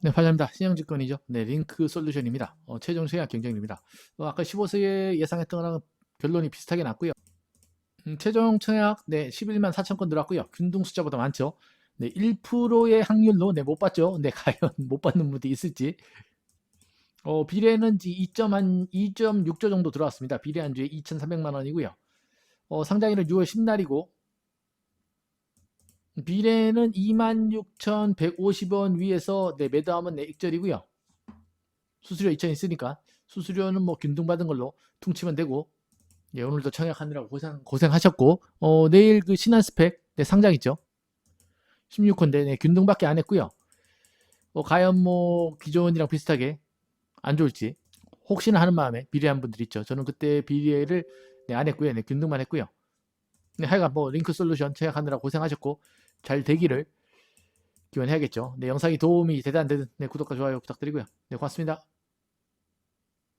네, 환영합니다. 신영증권이죠. 네, 링크 솔루션입니다. 어, 최종 최악 경쟁입니다. 어, 아까 15세에 예상했던 거랑 결론이 비슷하게 났고요. 음, 최종 청약 네, 11만 4천 건 들어왔고요. 균등 숫자보다 많죠. 네, 1%의 확률로 네, 못 봤죠. 네, 과연 못 받는 분도 있을지. 어, 비례는 2.한 2.6조 정도 들어왔습니다. 비례 한 주에 2,300만 원이고요. 어, 상장일은 6월 10날이고 비례는 26,150원 위에서 네, 매도하면 네, 익절이고요. 수수료 2천 있으니까 수수료는 뭐 균등 받은 걸로 퉁치면 되고 예, 오늘도 청약하느라고 고생, 고생하셨고 어, 내일 그 신한 스펙 네, 상장 있죠. 16호인데 네, 균등밖에 안 했고요. 어, 과연 뭐 기존이랑 비슷하게 안 좋을지 혹시나 하는 마음에 비례한 분들 있죠. 저는 그때 비례를 네, 안 했고요. 네, 균등만 했고요. 네, 하여간 뭐 링크 솔루션 제약하느라 고생하셨고 잘 되기를 기원해야겠죠. 네, 영상이 도움이 되든 안 되든 네, 구독과 좋아요 부탁드리고요. 네, 고맙습니다.